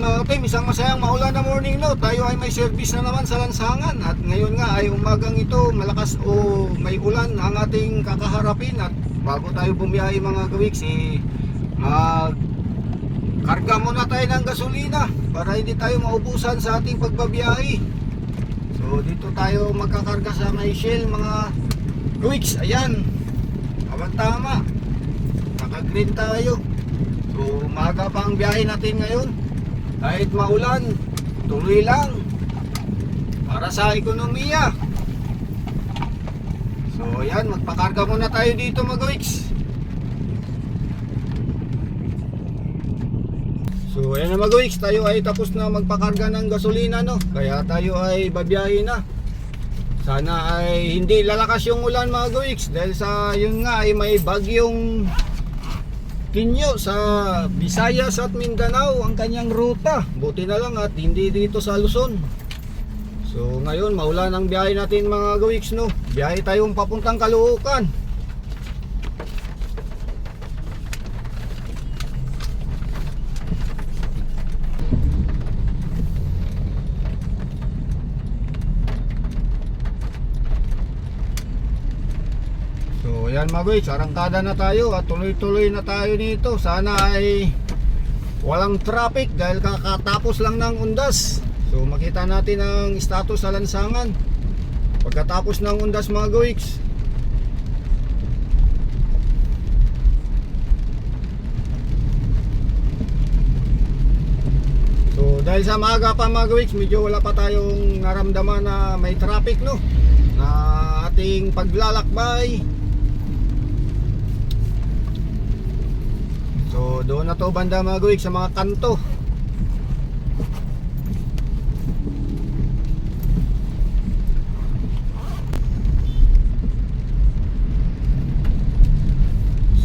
mga kapim, isang masayang maulan na morning no. Tayo ay may service na naman sa lansangan at ngayon nga ay umagang ito malakas o may ulan ang ating kakaharapin at bago tayo bumiyahe mga kawiks eh, mag karga muna tayo ng gasolina para hindi tayo maubusan sa ating pagbabiyahe. So dito tayo magkakarga sa may Shell mga kawiks. Ayan, abang tama. Naka-green tayo. So umaga pa ang biyahe natin ngayon. Kahit maulan, tuloy lang. Para sa ekonomiya. So ayan, magpakarga muna tayo dito mga kawiks. So ayan na mga kawiks, tayo ay tapos na magpakarga ng gasolina no. Kaya tayo ay babiyahe na. Sana ay hindi lalakas yung ulan mga kawiks dahil sa yun nga ay may bagyong Kinyo sa Visayas at Mindanao ang kanyang ruta. Buti na lang at hindi dito sa Luzon. So ngayon maulan ang biyahe natin mga gawiks no. Biyahe tayong papuntang Caloocan. So yan mga guys, arangkada na tayo at tuloy-tuloy na tayo dito. Sana ay walang traffic dahil kakatapos lang ng undas. So makita natin ang status sa lansangan. Pagkatapos ng undas mga guys. So dahil sa maaga pa mga guys, medyo wala pa tayong naramdaman na may traffic no. Na ating paglalakbay. So doon na to banda mga guwik sa mga kanto.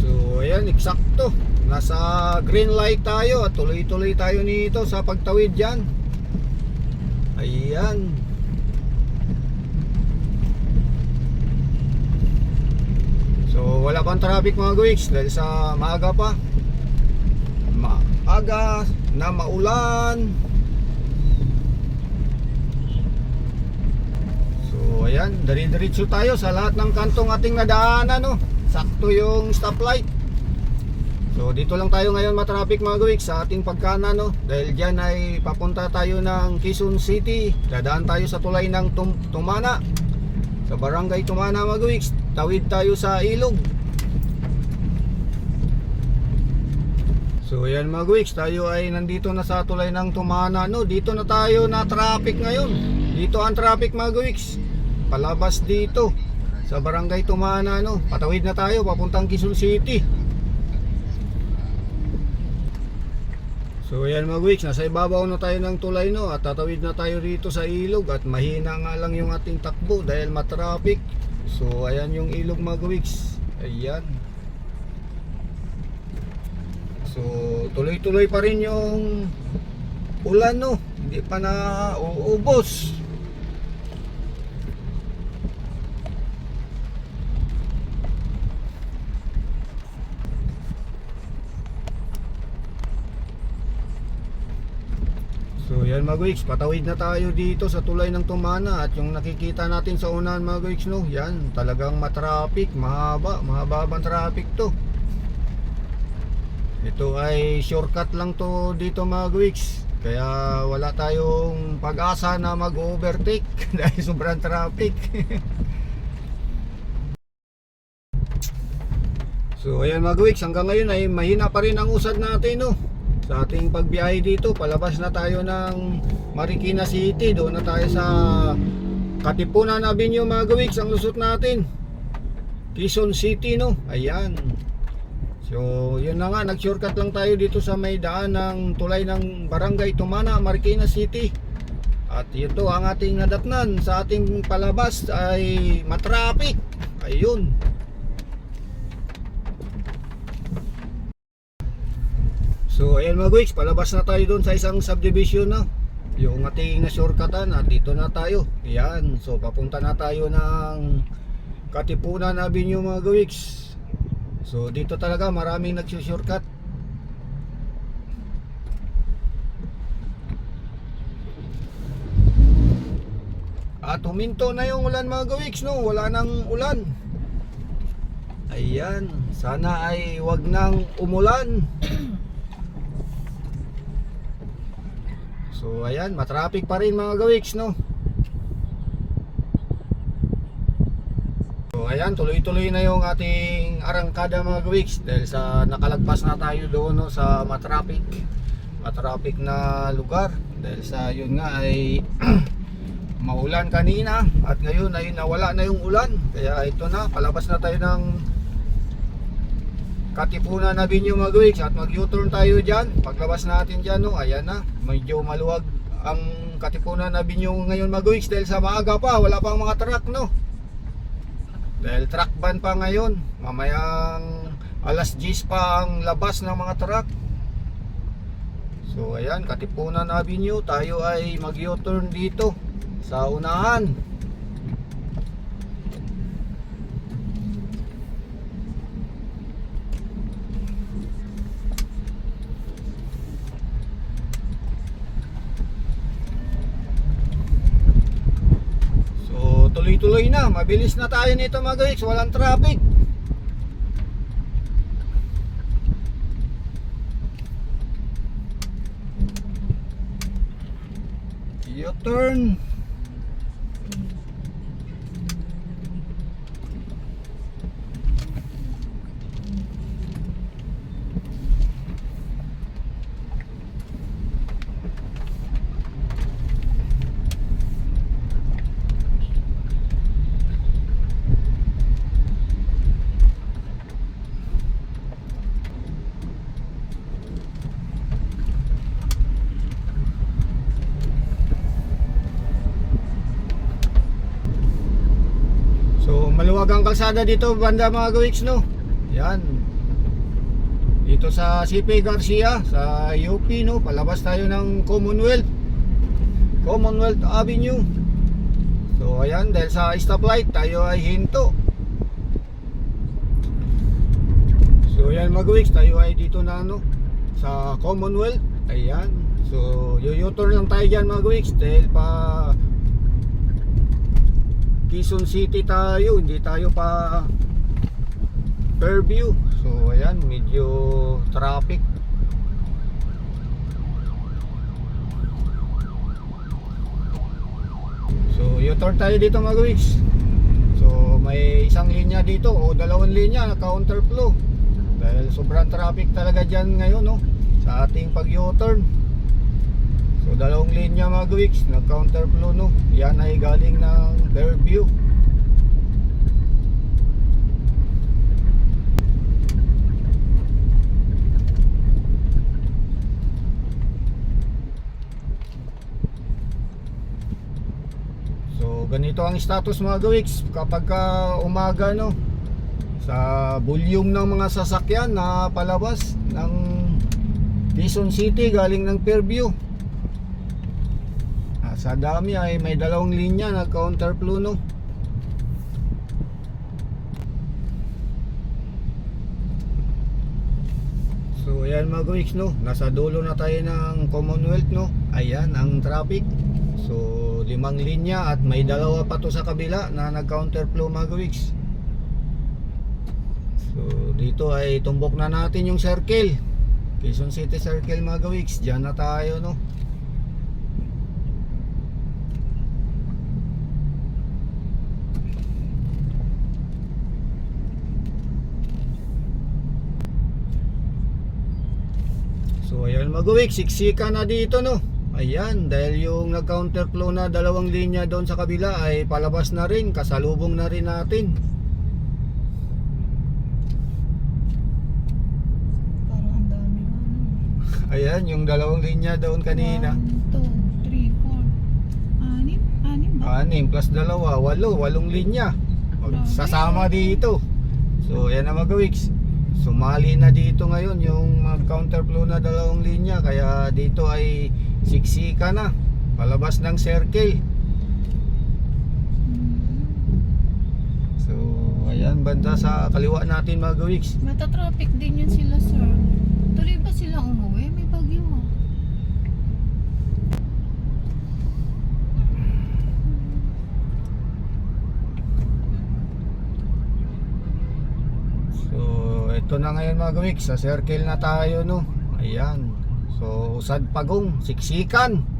So ayan eksakto. Nasa green light tayo at tuloy-tuloy tayo nito sa pagtawid dyan. Ayan. So wala pang traffic mga guwiks dahil sa maaga pa Maaga na maulan. So ayan, dari-diretso tayo sa lahat ng kantong ating nadaanan no. Sakto yung stoplight. So dito lang tayo ngayon matraffic mga guwiks sa ating pagkana no? Dahil dyan ay papunta tayo ng Quezon City. Dadaan tayo sa tulay ng Tum- Tumana. Sa barangay Tumana mga guwiks Tawid tayo sa ilog So ayan mga guwiks, tayo ay nandito na sa tulay ng Tumana no. Dito na tayo na traffic ngayon. Dito ang traffic mga guwiks. Palabas dito sa barangay Tumana no. Patawid na tayo papuntang Quezon City. So ayan mga guwiks, nasa ibabaw na tayo ng tulay no at tatawid na tayo rito sa ilog at mahina nga lang yung ating takbo dahil matraffic. So ayan yung ilog mga guwiks. Ayan. So, tuloy-tuloy pa rin yung ulan no. Hindi pa na uubos. So yan mga guys, patawid na tayo dito sa tulay ng Tumana at yung nakikita natin sa unahan mga guys no, yan talagang matraffic, mahaba, mahababang traffic to. Ito ay shortcut lang to dito mga guys. Kaya wala tayong pag-asa na mag-overtake dahil sobrang traffic. so ayan mga guys, hanggang ngayon ay mahina pa rin ang usad natin no. Sa ating pagbiyahe dito, palabas na tayo ng Marikina City. Doon na tayo sa Katipunan Avenue mga guys, ang lusot natin. Quezon City no. Ayan. So, yun na nga, nag-shortcut lang tayo dito sa may daan ng tulay ng Barangay Tumana, Marikina City. At ito ang ating nadatnan sa ating palabas ay matraffic. Ayun. So, ayan mga guys, palabas na tayo doon sa isang subdivision na. Yung ating na shortcutan at dito na tayo. Ayan, so papunta na tayo ng Katipunan Avenue mga guys. So dito talaga maraming nagsusure-cut. At huminto na yung ulan mga gawiks no, wala nang ulan. Ayan, sana ay wag nang umulan. So ayan, matraffic pa rin mga gawiks no. Ayan, tuloy-tuloy na yung ating arangkada mga gawiks dahil sa nakalagpas na tayo doon no, sa matraffic matraffic na lugar. Dahil sa yun nga ay maulan kanina at ngayon ay nawala na yung ulan. Kaya ito na, palabas na tayo ng Katipunan na binyo mga gawiks at mag U-turn tayo dyan. Paglabas natin dyan no, ayan na medyo maluwag ang Katipunan na binyo ngayon mga gawiks dahil sa maaga pa, wala pang mga truck no dahil truck ban pa ngayon. Mamayang alas 10 pa ang labas ng mga truck. So ayan Katipunan Avenue. Tayo ay mag U-turn dito sa unahan So tuloy-tuloy na, mabilis na tayo nito mga guys, walang traffic. U-turn. So maluwag ang kalsada dito banda mga gawiks no. Yan. Dito sa CP Garcia sa UP no, palabas tayo ng Commonwealth. Commonwealth Avenue. So ayan dahil sa stoplight tayo ay hinto. So ayan mga gawiks, tayo ay dito na ano sa Commonwealth. Ayan. So yu-turn lang tayo diyan mga gawiks dahil pa Quezon City tayo, hindi tayo pa Fairview. So ayan, medyo traffic. So U-turn tayo dito mga guys. So may isang linya dito o dalawang linya na counterflow. Dahil sobrang traffic talaga dyan ngayon no sa ating pag U-turn. Dalawang linya mga gawiks, nag counterflow no. Yan ay galing ng Fairview. So ganito ang status mga gawiks kapag ka umaga no sa volume ng mga sasakyan na palabas ng Quezon City galing ng Fairview. Sa dami ay may dalawang linya na counterflow no. So ayan mga guys no, nasa dulo na tayo ng Commonwealth no. Ayan ang traffic. So limang linya at may dalawa pa to sa kabila na nag-counterflow mga guys. So dito ay tumbok na natin yung circle. Quezon City Circle mga gawiks, Diyan na tayo no. Mga gawiks, siksika na dito no. Ayan, dahil yung nag-counterflow na dalawang linya doon sa kabila ay palabas na rin, kasalubong na rin natin. Parang ang dami. Ayan, yung dalawang linya doon kanina. One, two, three, four. Anim? Anim ba? Anim plus dalawa, walo, walong linya. Grabe. Sasama dito. So, yan na mga gawiks. Sumali na dito ngayon yung mag-counterflow na dalawang linya. Kaya dito ay siksika na. Palabas ng circle. So, ayan, banda sa kaliwa natin mga gawiks. Mata-traffic din yun sila, sir. Tuloy ba sila umuwi? May bagyo ah. Ito na ngayon mga gawik, sa circle na tayo no. Ayan. So, usad pagong, siksikan.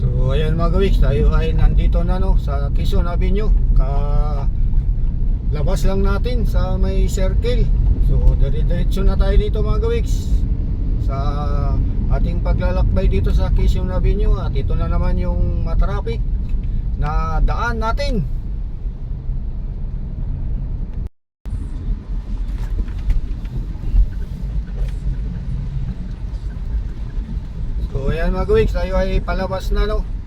So ayan mga gawiks, tayo ay nandito na no sa Quezon Avenue. Ka labas lang natin sa may circle. So dire-diretso na tayo dito mga gawiks sa ating paglalakbay dito sa Quezon Avenue at ito na naman yung matraffic na daan natin. So ayan mga gawiks, tayo ay palabas na no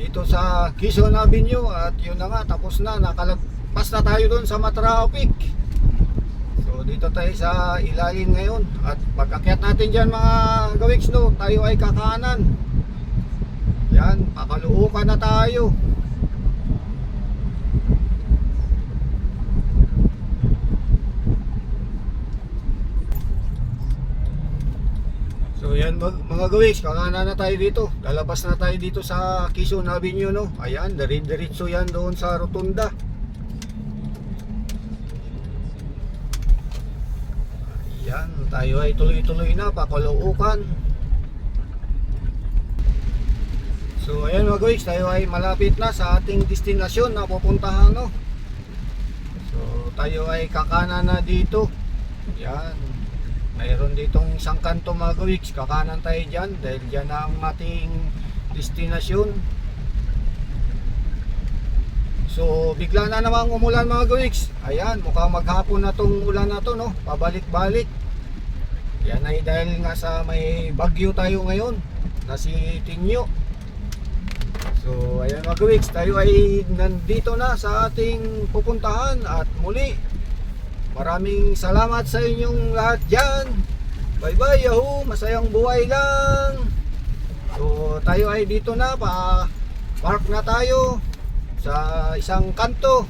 dito sa Quezon Avenue at yun na nga tapos na nakalagpas na tayo doon sa matraffic. So dito tayo sa ilalim ngayon at pag-akyat natin dyan mga gawiks no, tayo ay kakanan. Yan, pakaluukan na tayo. So yan mga, gawiks, kakana na tayo dito. Lalabas na tayo dito sa Quezon Avenue no. Ayan, dire-diretso yan doon sa rotunda. Ayan, tayo ay tuloy-tuloy na pakalookan. So ayan mga gawiks, tayo ay malapit na sa ating destinasyon na pupuntahan no. So tayo ay kakana na dito. Yan. Mayroon ditong isang kanto mga gawiks, kakanan tayo dyan dahil dyan ang ating destinasyon. So bigla na namang umulan mga gawiks. Ayan, mukhang maghapon na tong ulan na to no, pabalik-balik. Yan ay dahil nga sa may bagyo tayo ngayon na si Tinyo. So ayan mga gawiks, tayo ay nandito na sa ating pupuntahan at muli Maraming salamat sa inyong lahat dyan. Bye bye yahoo. Masayang buhay lang. So tayo ay dito na pa park na tayo sa isang kanto